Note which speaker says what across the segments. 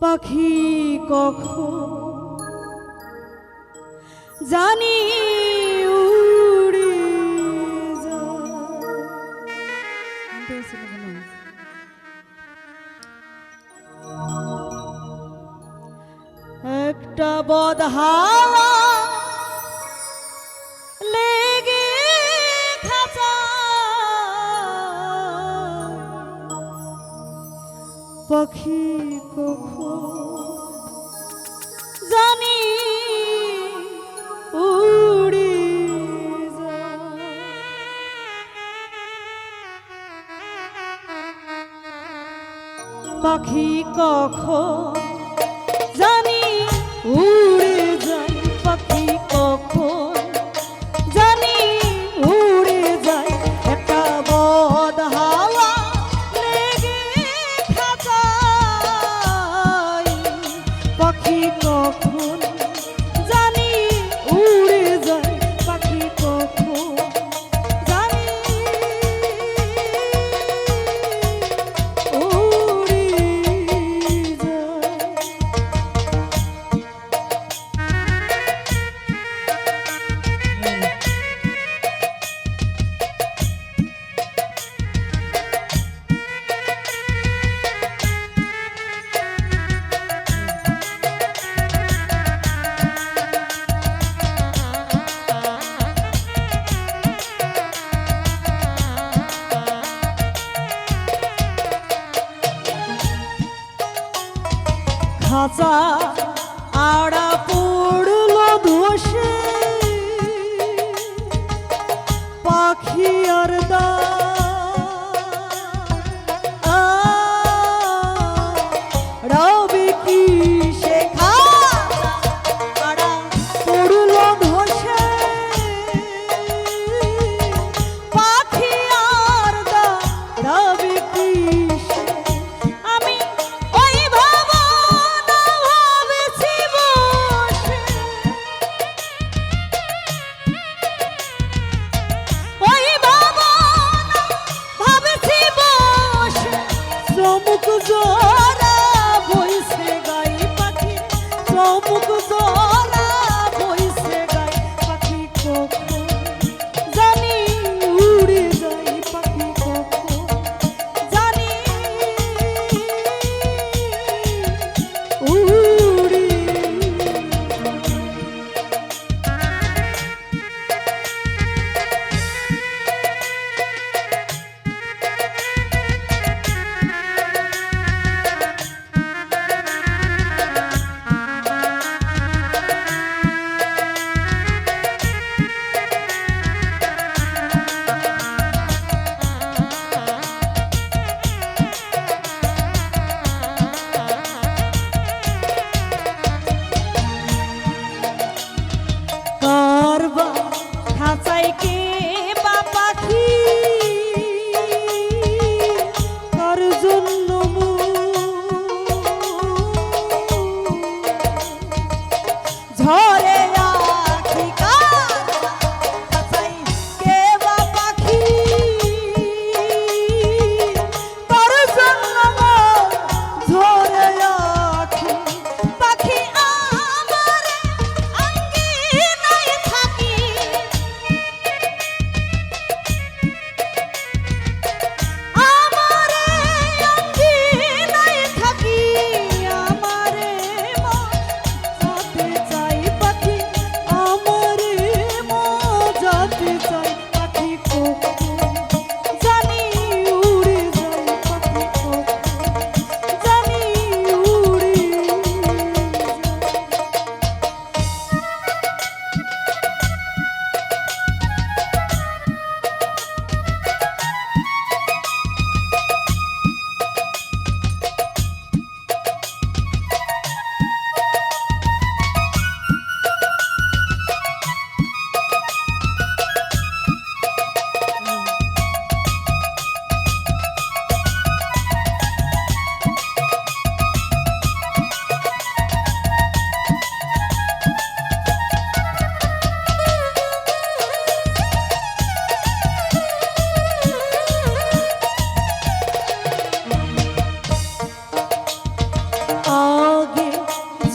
Speaker 1: পাখি কখন জানি উড়ে একটা বদহালা লেগে খাঁচা পাখি কখন কখন জানি? উ খাঁচা আড়া পড়ল দোষে পাখি আর দা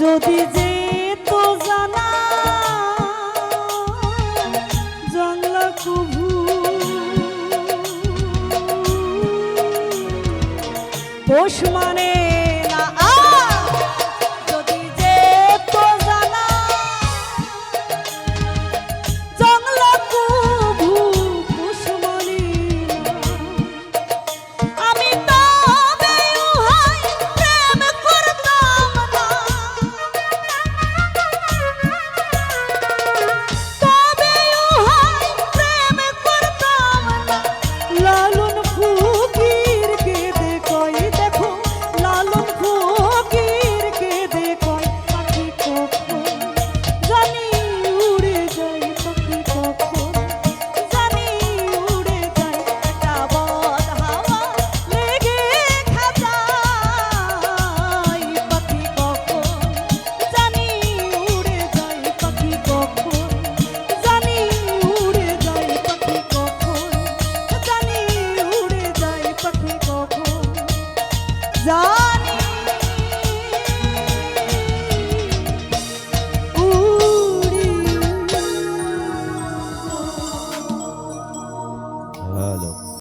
Speaker 1: যদি যে তো জানা জংলা কভু পোষ মানে জানি